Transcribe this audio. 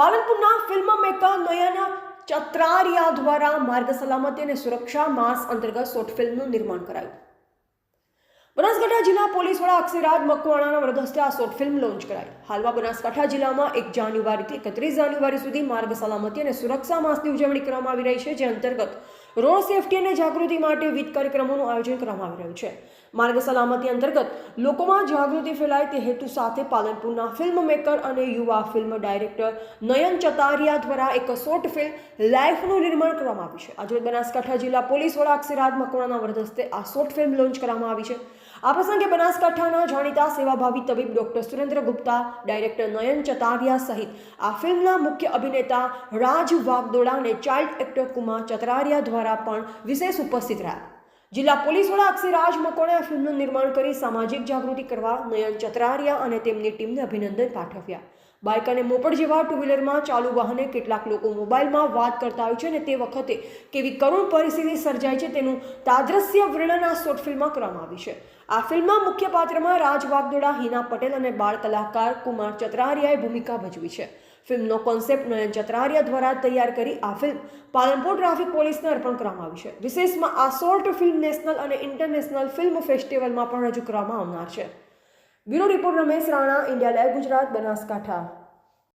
પાલનપુરના film maker Nayana Chatraria દ્વારા માર્ગ સલામતી અને સુરક્ષા માસ અંતર્ગત શોર્ટ ફિલ્મનું નિર્માણ કરાયું. બનાસકાંઠા જિલ્લા પોલીસ વડા અક્ષરાજ મકવાણાના વરદ હસ્તે આ શોર્ટ ફિલ્મ લોન્ચ કરાઈ. હાલમાં બનાસકાંઠા જિલ્લામાં એક જાન્યુઆરીથી એકત્રીસ જાન્યુઆરી સુધી માર્ગ સલામતી અને સુરક્ષા માસની ઉજવણી કરવામાં આવી રહી છે, જે અંતર્ગત રોડ સેફટી અને જાગૃતિ માટે વિવિધ કાર્યક્રમોનું આયોજન કરવામાં આવી રહ્યું છે. માર્ગ સલામતી અંતર્ગત લોકોમાં જાગૃતિ ફેલાય તે હેતુ સાથે પાલનપુરના ફિલ્મ મેકર અને યુવા ફિલ્મ ડાયરેક્ટર નયન ચતારિયા દ્વારા એક શોર્ટ ફિલ્મ લાઈફનું નિર્માણ કરવામાં આવ્યું છે. આજે બનાસકાંઠા જિલ્લા પોલીસ વડા અક્ષરાજ મકવાણાના વરદસ્તે આ શોર્ટ ફિલ્મ લોન્ચ કરવામાં આવી છે. આ પ્રસંગે બનાસકાંઠાના જાણીતા સેવાભાવી તબીબ ડોક્ટર સુરેન્દ્ર ગુપ્તા ડાયરેક્ટર નયન ચતારિયા સહિત આ ફિલ્મના મુખ્ય અભિનેતા રાજ વાગદોડા અને ચાઇલ્ડ એક્ટર કુમાર ચતરારિયા દ્વારા પણ વિશેષ ઉપસ્થિત રહ્યા. જિલ્લા પોલીસ વડા અક્ષયરાજ મકોણે આ ફિલ્મનું નિર્માણ કરી સામાજિક જાગૃતિ કરવા નયન ચતરારિયા અને તેમની ટીમને અભિનંદન પાઠવ્યા. બાઇક અને મોપડ જેવા ટુ વ્હીલરમાં ચાલુ વાહને કેટલાક લોકો મોબાઈલમાં વાત કરતા હોય છે અને તે વખતે કેવી કરુણ પરિસ્થિતિ સર્જાય છે તેનું તાદ્રશ્ય વર્ણન આ શોર્ટ ફિલ્મમાં કરવામાં આવી છે. આ ફિલ્મમાં મુખ્ય પાત્રમાં રાજ વાગદોડા હિના પટેલ અને બાળ કલાકાર કુમાર ચતરારિયાએ ભૂમિકા ભજવી છે. ફિલ્મનો કોન્સેપ્ટ નયન ચતરારિયા દ્વારા તૈયાર કરી આ ફિલ્મ. પાલનપુર ટ્રાફિક પોલીસને અર્પણ કરવામાં આવી છે. વિશેષમાં આ શોર્ટ ફિલ્મ નેશનલ અને ઇન્ટરનેશનલ ફિલ્મ ફેસ્ટિવલમાં પણ રજૂ કરવામાં આવનાર છે. Bureau report Ramesh Rana, India live Gujarat, Banaskantha.